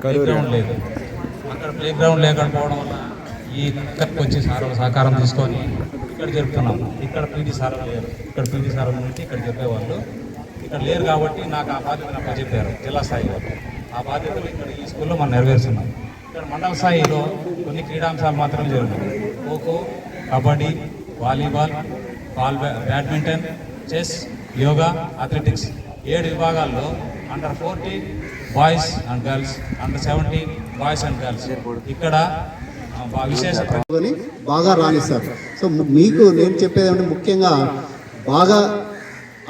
Play ground లేదు. అక్కడ play ground లేకపోవడం వల్ల ఈ ఇక్కడికి వచ్చి సార్ సహకారం తీసుకొని ఇక్కడ జరుపుతున్నాం. ఇక్కడ పీటీ సార్ లేరు ఇక్కడ పీటీ సార్ నుండి ఇక్కడ చెప్పేవాళ్ళు. ఇక్కడ లేరు కాబట్టి నాకు ఆ బాధ్యతలు నాకు చెప్పారు జిల్లా స్థాయి ఆ బాధ్యతలు ఇక్కడ ఈ స్కూల్లో మనం నెరవేరుస్తున్నాం. ఇక్కడ మండల స్థాయిలో కొన్ని క్రీడాంశాలు మాత్రమే జరుగుతున్నాయి kho kho kabaddi volleyball ball badminton chess yoga athletics ఏడు విభాగాల్లో under forty boys and girls under seventy boys and girls ఇక్కడ బాగా రాణిస్తారు సో మీకు నేను చెప్పేది అంటే ముఖ్యంగా బాగా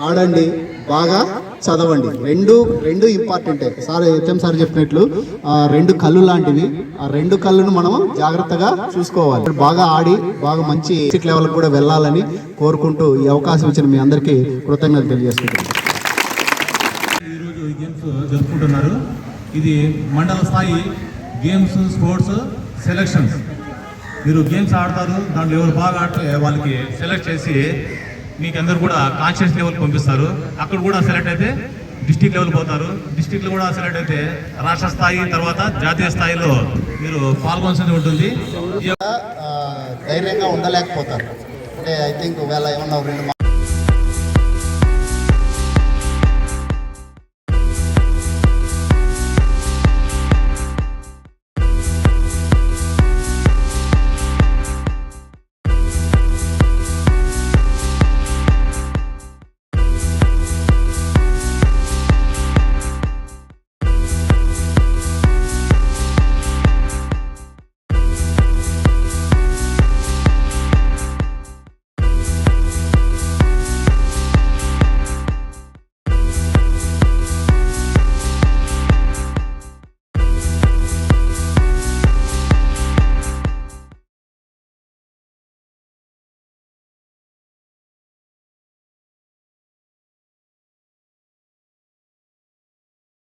ఆడండి బాగా చదవండి. రెండు రెండు ఇంపార్టెంటే సార్ హెచ్ఎం సార్ చెప్పినట్లు రెండు కళ్ళు లాంటివి ఆ రెండు కళ్ళను మనం జాగ్రత్తగా చూసుకోవాలి. బాగా ఆడి బాగా మంచి డిస్ట్రిక్ట్ లెవెల్కి కూడా వెళ్ళాలని కోరుకుంటూ ఈ అవకాశం ఇచ్చిన మీ అందరికీ కృతజ్ఞతలు తెలియజేసుకుంటున్నాను. ఈ గేమ్స్ జరుపుకుంటున్నారు. ఇది మండల స్థాయి గేమ్స్ స్పోర్ట్స్ సెలక్షన్స్ మీరు గేమ్స్ ఆడతారు దాంట్లో ఎవరు బాగా ఆడితే వాళ్ళకి సెలెక్ట్ చేసి మీకు అందరు కూడా కాన్షియస్ లెవెల్ పంపిస్తారు. అక్కడ కూడా సెలెక్ట్ అయితే డిస్టిక్ లెవెల్ పోతారు. డిస్టిక్లో కూడా సెలెక్ట్ అయితే రాష్ట్ర స్థాయి తర్వాత జాతీయ స్థాయిలో మీరు పాల్గొనాల్సి ఉంటుంది. ధైర్యంగా ఉండలేకపోతారు. అంటే ఐ థింక్ వేళ ఏమన్నా రెండు